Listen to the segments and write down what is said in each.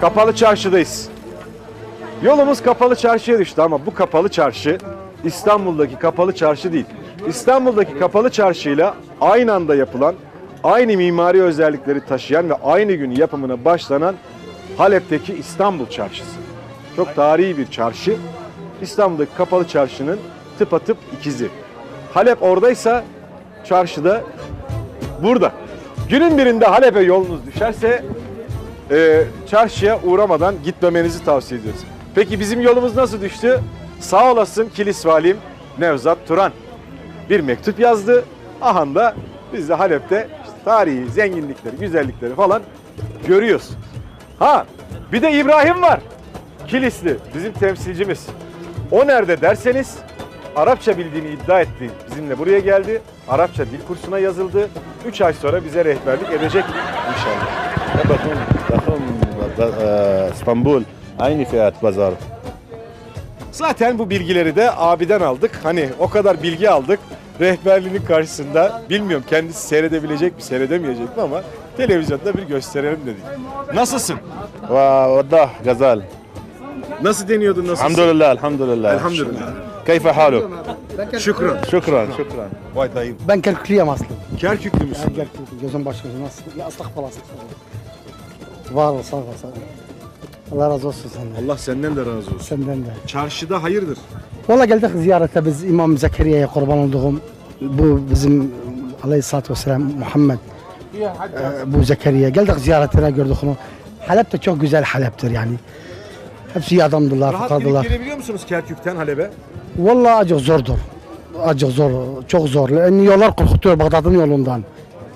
Kapalı çarşıdayız. Yolumuz kapalı çarşıya düştü ama bu kapalı çarşı İstanbul'daki kapalı çarşı değil. İstanbul'daki kapalı çarşıyla aynı anda yapılan, aynı mimari özellikleri taşıyan ve aynı gün yapımına başlanan Halep'teki İstanbul Çarşısı. Çok tarihi bir çarşı. İstanbul'daki kapalı çarşının tıpatıp ikizi. Halep oradaysa çarşıda burada. Günün birinde Halep'e yolunuz düşerse e, çarşıya uğramadan gitmemenizi tavsiye ediyoruz. Peki bizim yolumuz nasıl düştü? Sağ olasın kilis valim Nevzat Turan. Bir mektup yazdı. Ahan'da biz de Halep'te işte tarihi, zenginlikleri, güzellikleri falan görüyoruz. Ha bir de İbrahim var. Kilisli bizim temsilcimiz. O nerede derseniz Arapça bildiğini iddia etti. Bizimle buraya geldi. Arapça dil kursuna yazıldı. 3 ay sonra bize rehberlik edecek inşallah. Ya bakın. E, İstanbul aynı fiyat pazar. Zaten bu bilgileri de abiden aldık. Hani o kadar bilgi aldık. Rehberliğinin karşısında bilmiyorum kendisi seyredebilecek mi seyredemeyecek mi ama televizyonda bir gösterelim dedik. Nasılsın? Va vada. Nasıl deniyordu nasılsın? Hamdolillah, elhamdülillah. Elhamdülillah. Keyfe haluk? Şükran. Şükran, şükran. Vay dayı. Ben Kerküklüyüm aslında. Kerküklü müsün? Kerküklü, gözüm başkası. Nasıl? Ya aslak falan. Var ol sağ ol sağ ol. Allah razı olsun senden. Allah senden de razı olsun. Senden de. Çarşıda hayırdır? Valla geldik ziyarete biz İmam Zekeriya'ya kurban olduğum bu bizim Aleyhisselatü Vesselam Muhammed e, bu Zekeriya geldik ziyaretine gördük onu. Halep de çok güzel Halep'tir yani. Hepsi iyi adamdılar, Rahat fıkradılar. gelebiliyor musunuz Kerkük'ten Halep'e? Vallahi acık zordur. Acık zor, çok zor. Yani yollar korkutuyor Bağdat'ın yolundan.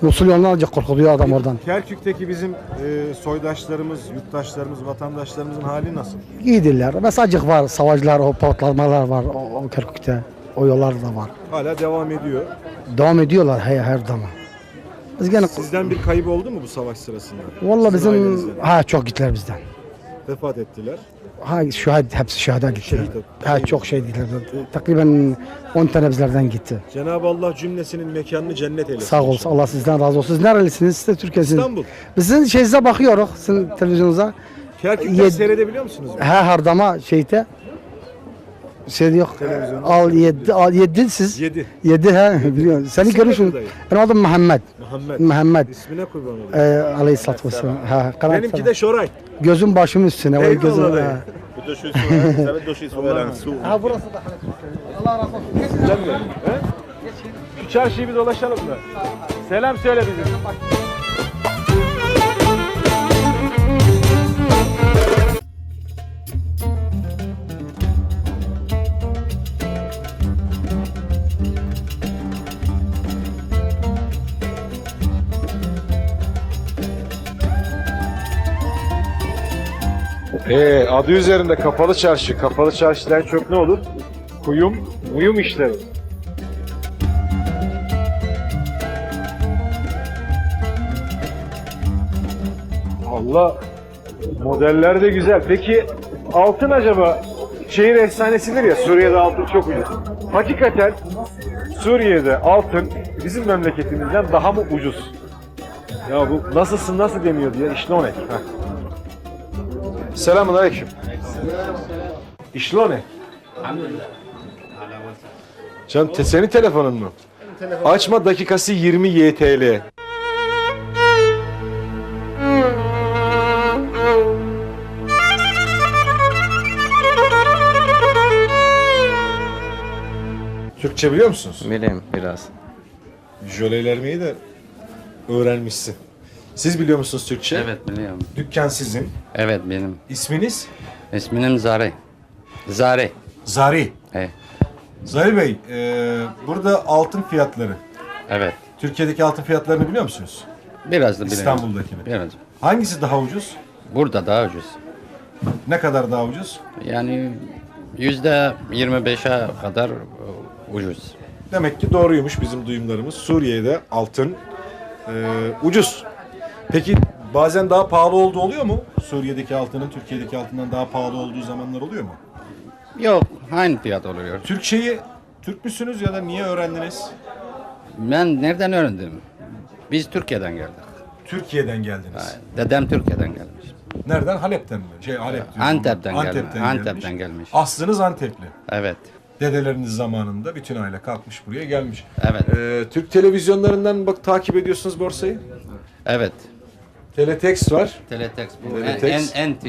Musul acık korkutuyor adam oradan. Kerkük'teki bizim e, soydaşlarımız, yurttaşlarımız, vatandaşlarımızın hali nasıl? İyidirler. Mesela acık var, savaşlar, o patlamalar var o, o Kerkük'te. O yollar da var. Hala devam ediyor. Devam ediyorlar her, her zaman. Biz gene Sizden bir kayıp oldu mu bu savaş sırasında? Vallahi Sizin bizim ha çok gittiler bizden. Vefat ettiler. Ha şuhad hepsi şuhada gitti. Şehit. Ha çok şey gittiler. Takriben 10 tane bizlerden gitti. Cenab-ı Allah cümlesinin mekanını cennet eylesin. Sağ olsun. Allah sizden razı olsun. Siz nerelisiniz? Siz de Türkiye'siniz. İstanbul. Bizim şeyinize bakıyoruz. Sizin televizyonunuza. Kerkük'ten Yed- seyredebiliyor musunuz? Ha hardama şeyde şey yok. Televizyonda. Al yedi, al yedi siz. 7. Yedi ha biliyorum. Seni İsim görürsün. nedir dayı? Benim adım Muhammed. Muhammed. Muhammed. İsmine kurban olayım. Ee, Aleyhisselatü Vesselam. Ha, kanat Benimki sana. de Şoray. Gözüm başımın üstüne. O Eyvallah gözüm. dayı. Ha. بده شوي سؤال بده شوي سؤال عن السوق ha burası da Allah razı olsun. Güzel mi? He? Şu çarşıyı bir dolaşalım da. Selam söyle bizim. Ee, adı üzerinde kapalı çarşı. Kapalı çarşıdan çok ne olur? Kuyum, uyum işleri. Allah modeller de güzel. Peki altın acaba şehir efsanesidir ya Suriye'de altın çok ucuz. Hakikaten Suriye'de altın bizim memleketimizden daha mı ucuz? Ya bu nasılsın nasıl deniyor diye işlone. Heh. Selamun aleyküm. İşlone. Can te, senin telefonun mu? Açma dakikası 20 YTL. Türkçe biliyor musunuz? Bileyim biraz. Jölelermeyi de öğrenmişsin. Siz biliyor musunuz Türkçe? Evet biliyorum. Dükkan sizin. Evet benim. İsminiz? İsmim Zare. Zare. Zari. Evet. Zari Bey, e, burada altın fiyatları. Evet. Türkiye'deki altın fiyatlarını biliyor musunuz? Biraz da biliyorum. İstanbul'dakini. Biraz. Hangisi daha ucuz? Burada daha ucuz. Ne kadar daha ucuz? Yani yüzde 25'e kadar ucuz. Demek ki doğruymuş bizim duyumlarımız. Suriye'de altın e, ucuz. Peki bazen daha pahalı olduğu oluyor mu? Suriye'deki altının Türkiye'deki altından daha pahalı olduğu zamanlar oluyor mu? Yok aynı fiyat oluyor. Türkçeyi Türk müsünüz ya da niye öğrendiniz? Ben nereden öğrendim? Biz Türkiye'den geldik. Türkiye'den geldiniz. Dedem Türkiye'den gelmiş. Nereden? Halep'ten mi? Şey Halep diyorum. Antep'ten gelmiş. Antep'ten, Antep'ten gelmiş. Aslınız Antepli. Evet. Dedeleriniz zamanında bütün aile kalkmış buraya gelmiş. Evet. Ee, Türk televizyonlarından bak takip ediyorsunuz borsayı. Evet. Teletext var. Teletext bu. Teletext. N- NTV.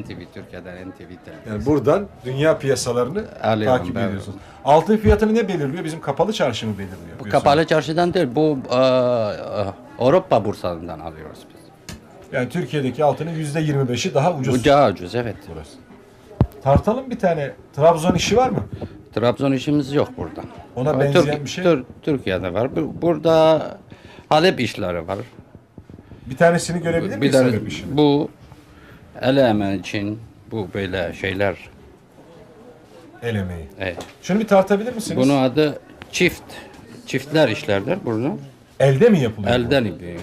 NTV Türkiye'den NTV Teletext. Yani buradan dünya piyasalarını Alıyorum, takip evet. ediyorsunuz. Altın fiyatını ne belirliyor? Bizim kapalı çarşı mı belirliyor? Bu kapalı çarşıdan değil. Bu e, e, Avrupa bursalarından alıyoruz biz. Yani Türkiye'deki altının yüzde 25'i daha ucuz. Bu daha ucuz evet. burası. Tartalım bir tane. Trabzon işi var mı? Trabzon işimiz yok burada. Ona Ama benzeyen Türk- bir şey. Tür- Türkiye'de var. Bu- Burada Halep işleri var. Bir tanesini görebilir Bir miyiz tane Halep işini? bu el emeği için bu böyle şeyler. El emeği. Evet. Şunu bir tartabilir misiniz? Bunun adı çift. Çiftler işlerdir bunu. Elde mi yapılıyor? Elden ipi.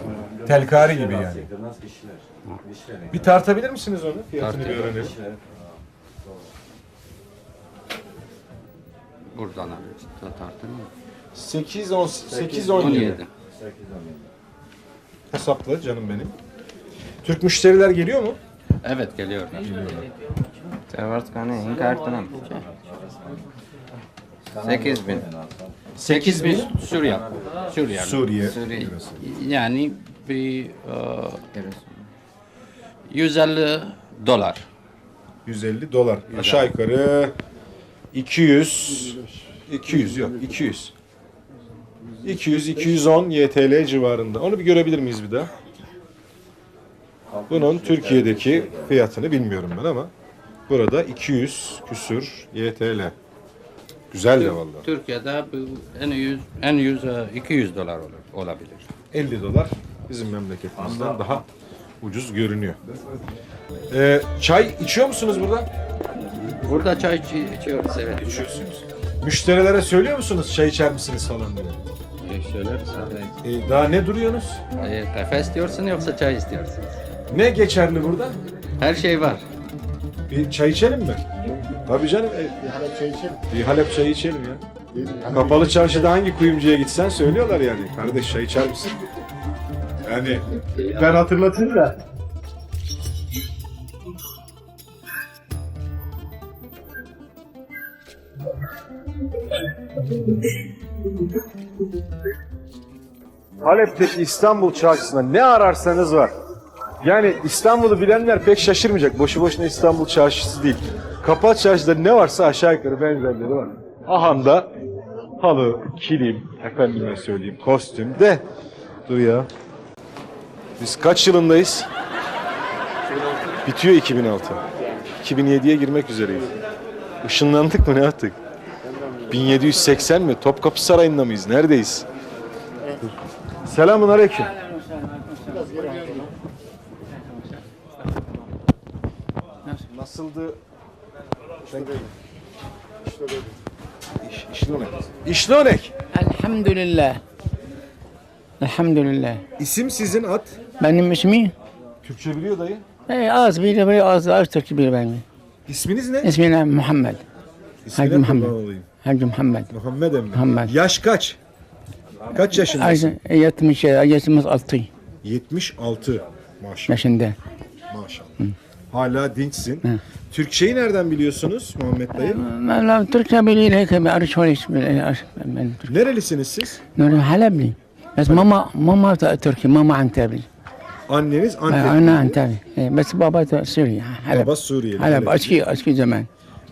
Telkari gibi yani. Bir tartabilir misiniz onu? Fiyatını bir Tartayım. öğrenelim. Buradan alıyoruz. Tartın mı? 8 10 8 17. 17. Hesapla canım benim. Türk müşteriler geliyor mu? Evet geliyorlar. Tevarskanı inkartınam. 8 bin. 8 bin Suriye. Suriye. Suriye. Suriye. Yani bir e, 150 dolar. 150 dolar. Aşağı yukarı 200 200 yok 200. 200 210 YTL civarında. Onu bir görebilir miyiz bir daha? Bunun Türkiye'deki fiyatını bilmiyorum ben ama burada 200 küsür YTL. Güzel de vallahi. Türkiye'de bu en yüz en yüz e, 200 dolar olur olabilir. 50 dolar bizim memleketimizden daha ucuz görünüyor. Ee, çay içiyor musunuz burada? Burada çay içi- içiyoruz evet. İçiyorsunuz. Müşterilere söylüyor musunuz çay içer misiniz falan diye? E, söyleriz. Ee, daha ne duruyorsunuz? E, kahve istiyorsun yoksa çay istiyorsun? Ne geçerli burada? Her şey var. Bir çay içelim mi? Tabii canım. Bir Halep çayı içelim. Bir Halep çayı içelim ya. Kapalı çarşıda hangi kuyumcuya gitsen söylüyorlar yani. Kardeş çay içer misin? Yani ben hatırlatayım da. Halep'teki İstanbul çarşısında ne ararsanız var. Yani İstanbul'u bilenler pek şaşırmayacak. Boşu boşuna İstanbul çarşısı değil. Kapalı çarşıda ne varsa aşağı yukarı benzerleri var. Ahanda halı, kilim, efendime söyleyeyim kostüm de. Dur ya. Biz kaç yılındayız? Bitiyor 2006. 2007'ye girmek üzereyiz. Işınlandık mı ne yaptık? 1780 mi? Topkapı Sarayı'nda mıyız? Neredeyiz? Selamun aleyküm. Nasıldı? İş, işlonek. İşlonek. Elhamdülillah. Elhamdülillah. İsim sizin at. Benim ismi Türkçe biliyor dayı. e, az bir bir az az Türkçe bir benim. İsminiz ne? İsmim Muhammed. İsmine Hacı Muhammed. kurban olayım. Hacı Muhammed. Muhammed emmi. Muhammed. Yaş kaç? Kaç yaşındasın? 70, 76. 76 maşallah. yaşında. Maşallah. Hı. Hala dinçsin. Hı. Türkçeyi nereden biliyorsunuz Muhammed dayı? Ee, ben Türkçe biliyorum. E, ben Nerelisiniz siz? Halepli. Bas hani? mama mama da Türkçe, mama Antepli. Anneniz Antepli. Anne Antepli. Bas e, baba Suriye. Halep. Baba Suriyeli. Halep. Eski eski zaman.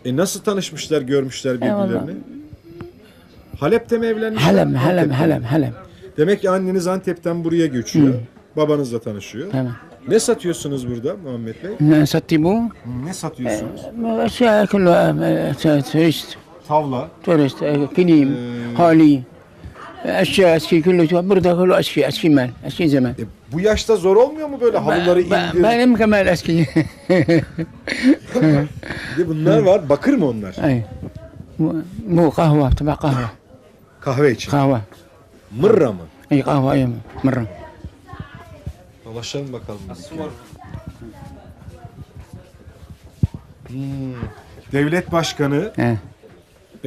E nasıl tanışmışlar, görmüşler birbirlerini? Eyvallah. Halep'te mi evlenmişler? Halem, Halem, Halem, Halem. Demek ki anneniz Antep'ten buraya göçüyor. Babanızla tanışıyor. Evet. Ne satıyorsunuz burada Muhammed Bey? Ne sattım sattığımı? Ne satıyorsunuz? E, şey, kulu, e, şey, turist, Tavla. turist, e, kilim, e, hali. Eski eski küllü burada hulu eski eski ben eski zaman. E, bu yaşta zor olmuyor mu böyle halıları ben, indir? Benim kemer eski. de bunlar var. Bakır mı onlar? Ay. Bu, bu kahve, tabi kahve. Kahve için. Kahve. Mırra mı? Ay kahve, ay mırra. Dolaşalım bakalım. Nasıl var? Hmm. Devlet Başkanı He.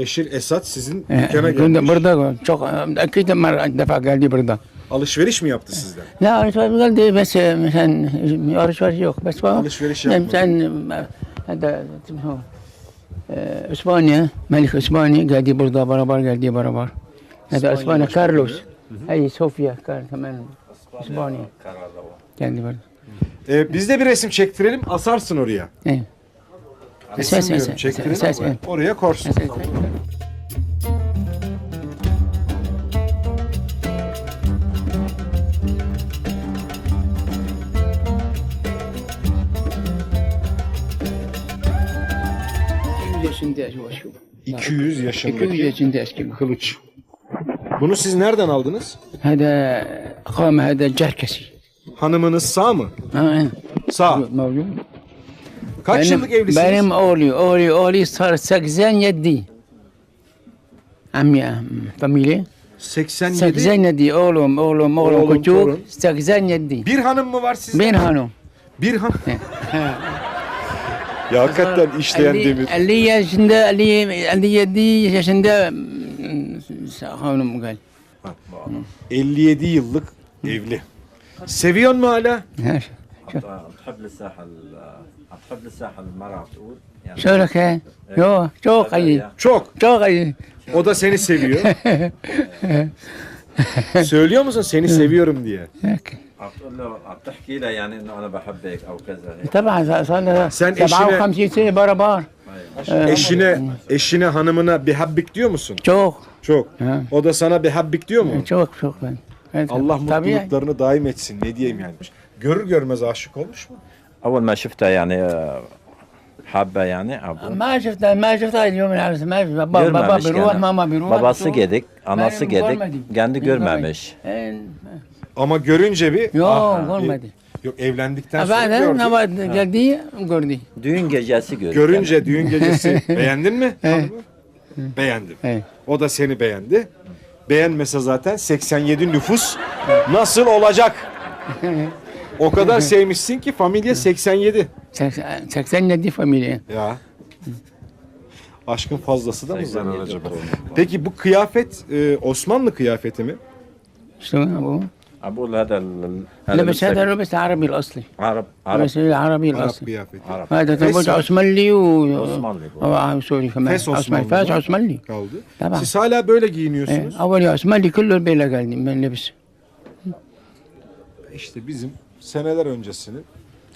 Beşir Esat sizin e, dükkana eh, gelmiş. Burada çok eh, iki defa geldi burada. Alışveriş mi yaptı sizden? Ne alışveriş geldi? Bes, sen alışveriş yok. Bes, alışveriş yapmadı. Sen İspanya, Melik İspanya geldi burada beraber geldi beraber. Hadi İspanya Carlos. Hayır Sofya hemen İspanya. Geldi burada. Ee, biz de bir resim çektirelim asarsın oraya. Evet. Kesilmiyorum. Çektirin ama oraya korsun. yaşında yaşıyor. 200 yaşındaki 200 yaşında eski kılıç. Bunu siz nereden aldınız? Hada kame hada cerkesi. Hanımınız sağ mı? Ha. Sağ. Mevcut. Kaç benim, yıllık evlisiniz? Benim oğlu, oğlu, oğlu 87. Amya, familya. 87. 87 oğlum, oğlum, oğlum, oğlum küçük. Torun. 87. Bir hanım mı var sizde? Bir hanım. Bir hanım. ya hakikaten işleyen 50, demir. 50 yaşında, 50, 57 yaşında hmm, hanım gel. 57 yıllık evli. Seviyor mu hala? Her. Şey. تحب للساحه تحب للساحه المراه بتقول يعني شو لك هي؟ يو çok iyi Çok. çok iyi O da seni seviyor. Söylüyor musun seni seviyorum diye? هيك. عم تقول له عم تحكي لها يعني انه انا بحبك او كذا هيك طبعا صار لها Sen eşine- 57 sene beraber Eşine, eşine hanımına bir habbik diyor musun? çok Çok. Ha. O da sana bir habbik diyor mu? çok çok ben. Evet, Allah tabii. mutluluklarını daim etsin. Ne diyeyim yani. Görür görmez aşık olmuş mu? اول ما شفتها يعني آه، حابه يعني أبو. ما شفتها ما شفتها اليوم العرس ما في بابا بابا Görmemiş بيروح yani. ماما بيروح Babası بتروح. gedik, anası Ben gedik, görmedim. kendi Ben görmemiş. görmedim. Ama görünce bir... Yok Aha, görmedi. Yok evlendikten sonra بعدين gördü. نبات geldi gördü. Düğün gecesi gördük. Görünce düğün gecesi beğendin mi? hanımı? Beğendim. Evet. O da seni beğendi. Beğenmese zaten 87 nüfus nasıl olacak? O kadar sevmişsin ki familya 87. 87 familya. Ya. Aşkın fazlası da mı zarar 87 acaba? Peki bu kıyafet e, Osmanlı kıyafeti mi? شو ابو؟ عم بقول هذا ال- هذا لبس هذا لبسك لبس العربي الاصلي عرب عرب لبس العربي Arap الاصلي kıyafeti. هذا تبوج فيصل. عثمانلي و عثمانلي bu. اه سوري كمان Fes Osmanlı عثماني فاس var. عثمانلي kaldı. Tamam. Siz hala böyle إيه. giyiniyorsunuz. اول عثماني كله البيلا قال من لبس İşte bizim seneler öncesini.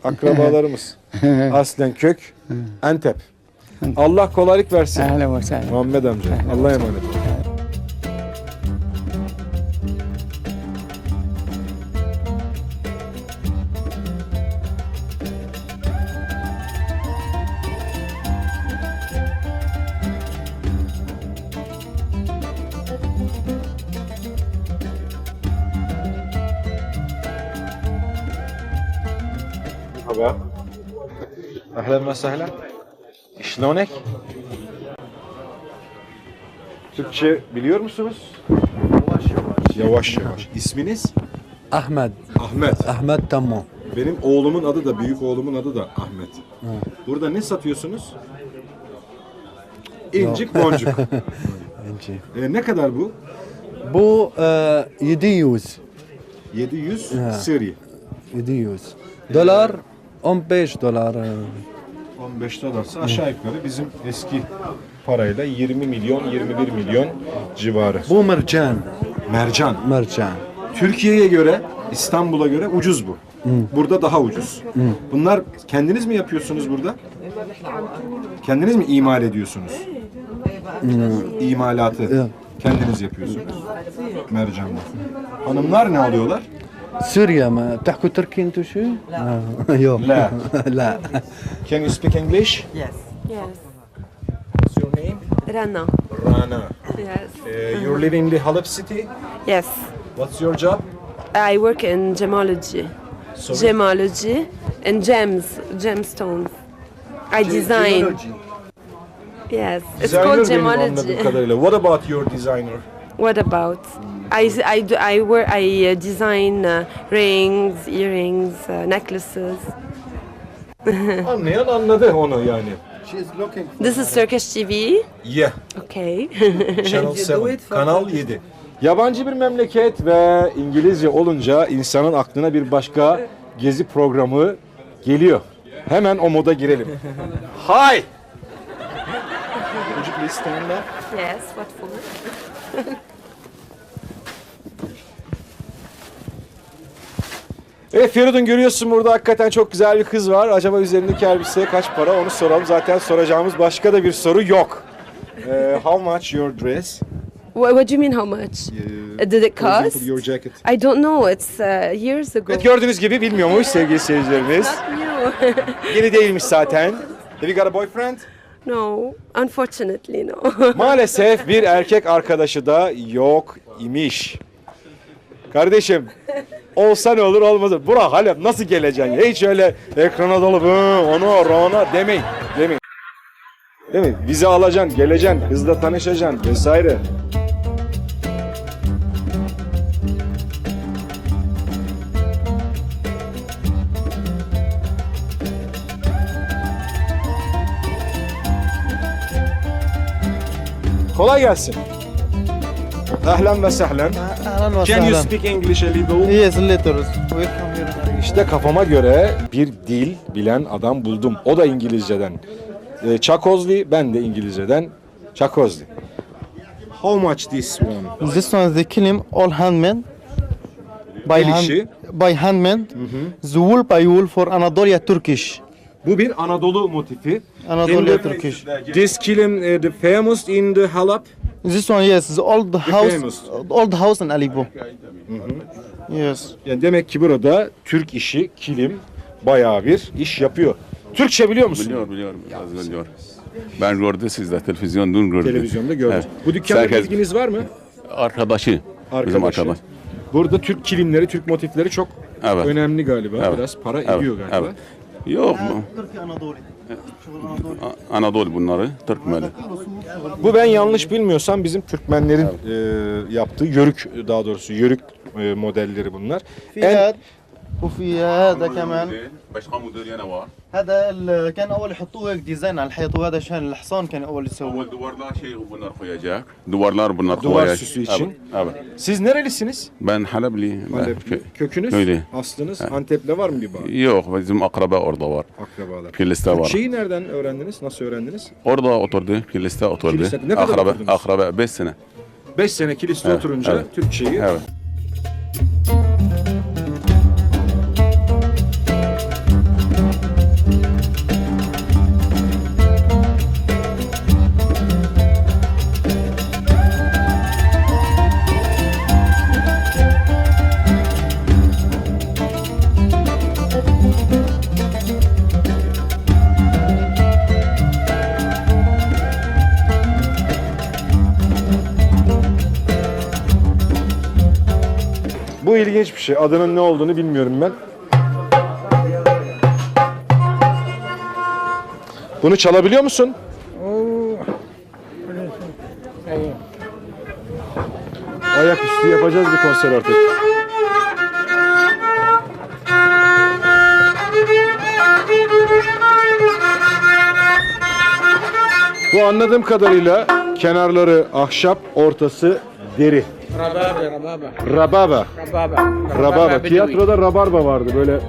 Akrabalarımız. Aslen kök Antep. Allah kolaylık versin. Muhammed amca. Allah'a emanet olun. Ve sehlen. İşlonek. Türkçe biliyor musunuz? Yavaş yavaş. Yavaş yavaş. İsminiz? Ahmed, Ahmet. Ahmed Tammo. Benim oğlumun adı da, büyük oğlumun adı da Ahmet. Burada ne satıyorsunuz? İncik boncuk. İnci. E, ne kadar bu? Bu e, 700. 700 Ha. seri. 700. Dolar 15 dolar. e, 15 dolarsa aşağı yukarı bizim eski parayla 20 milyon, 21 milyon civarı. Bu mercan. Mercan. Mercan. Türkiye'ye göre, İstanbul'a göre ucuz bu. Burada daha ucuz. Bunlar kendiniz mi yapıyorsunuz burada? Kendiniz mi imal ediyorsunuz? İmalatı Evet. kendiniz yapıyorsunuz. Mercanla. Hanımlar ne alıyorlar? سوريا ما بتحكوا تركي انتو شو؟ آه، يو لا. لا Can you speak English? Yes. What's your name? Rana. Rana. Yes. Uh, you're living in the Halep city. Yes. What's your job? I work in gemology. Sorry? Gemology and gems, gemstones. I design. Yes. It's Designer called benim anladığım gemology. kadarıyla. What about your designer? What about? I, I, I work I uh, design uh, rings, earrings, uh, necklaces. Anlayan anladı onu yani. This is Turkish TV. Yeah. Okay. Channel 7. Kanal 7. Yabancı bir memleket ve İngilizce olunca insanın aklına bir başka gezi programı geliyor. Hemen o moda girelim. Hi! Would you please stand up? Yes, what for? Evet Feridun görüyorsun burada hakikaten çok güzel bir kız var. Acaba üzerindeki elbise kaç para onu soralım. Zaten soracağımız başka da bir soru yok. Ee, how much your dress? What, what do you mean how much? Uh, Did it For example, cost? your jacket. I don't know. It's uh, years ago. Evet gördüğünüz gibi bilmiyormuş sevgili seyircilerimiz. Not new. Yeni değilmiş zaten. Have you got a boyfriend? No, unfortunately, no. Maalesef bir erkek arkadaşı da yok imiş. Kardeşim olsa ne olur olmaz. olur. Halep nasıl geleceksin? Hiç öyle ekrana dalıp "Hı, onu ona demeyin. Demeyin. Değil mi? Vize alacaksın, geleceksin, kızla tanışacaksın vesaire. Kolay gelsin. Ahlan ve sahlen. Ahlan ve sahlen. Can you speak English a little? Yes, little. Welcome. İşte kafama göre bir dil bilen adam buldum. O da İngilizceden. Ee, e, Çakozli, ben de İngilizceden Çakozli. How much this one? This one is the kilim all handmade. By, hand, mhm. by handmade. Mm -hmm. The wool by wool for Anatolia Turkish. Bu bir Anadolu motifi. The- Turkish. This kilim uh, the famous in the Halap. This one, yes, the old house, famous. old house in Alipo. Yes. Yani demek ki burada Türk işi kilim bayağı bir iş yapıyor. Türkçe biliyor musun? Biliyor biliyorum. Az biliyor. Ben gördüm sizde televizyondan gördüm. Televizyonda gördüm. Evet. Bu dükkanda Herkes- bilginiz var mı? Arkadaşı. Bizim Arkadaşı. arkadaş. Burada Türk kilimleri, Türk motifleri çok Evet. önemli galiba. Evet. Biraz para Evet, ediyor galiba. evet. Yok mu? Anadolu. E, Anadolu bunları, Türkmeni. Bu ben yanlış bilmiyorsam bizim Türkmenlerin e, yaptığı yörük daha doğrusu yörük e, modelleri bunlar. En وفي هذا كمان Başka model yana var. هذا ال- كان اول يحطوه هيك ديزاين على الحيط وهذا عشان الحصان كان اول يسووه Ama duvarlar şey bunlar koyacak. Duvarlar bunlar Duvar koyacak. süsü için. Evet. evet. siz nerelisiniz? Ben Halepli. Ben Halep. kö- Kökünüz, Öyle. aslınız Antep'le var mı bir bağ? Yok bizim akraba orada var. Akrabalar. Kilis'te var. Türkçeyi nereden öğrendiniz? Nasıl öğrendiniz? Orada oturdu. Kilis'te oturdu. Kilis'te. Ne kadar akraba, oturdunuz? akraba 5 sene. 5 sene kiliste Evet, oturunca evet. Türkçeyi Evet. İlginç bir şey. Adının ne olduğunu bilmiyorum ben. Bunu çalabiliyor musun? Ayaküstü yapacağız bir konser artık. Bu anladığım kadarıyla kenarları ahşap, ortası deri. Rababa. Rababa. Tiyatroda rabarba vardı. Böyle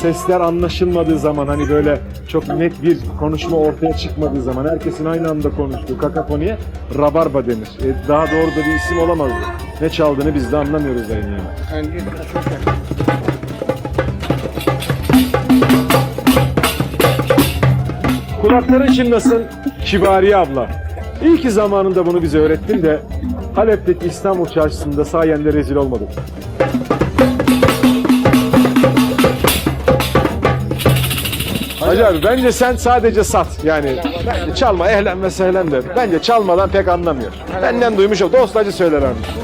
sesler anlaşılmadığı zaman hani böyle çok net bir konuşma ortaya çıkmadığı zaman herkesin aynı anda konuştuğu kakafoniye rabarba denir. E, daha doğru da bir isim olamazdı. Ne çaldığını biz de anlamıyoruz dayın yani. Kulakların çınlasın Kibariye abla. İyi ki zamanında bunu bize öğrettin de Halep'teki İstanbul çarşısında sayende rezil olmadık. Hacı abi bence sen sadece sat. Yani bence çalma ehlen ve sehlen de. Bence çalmadan pek anlamıyor. Benden duymuş ol. Dostacı söyler abi.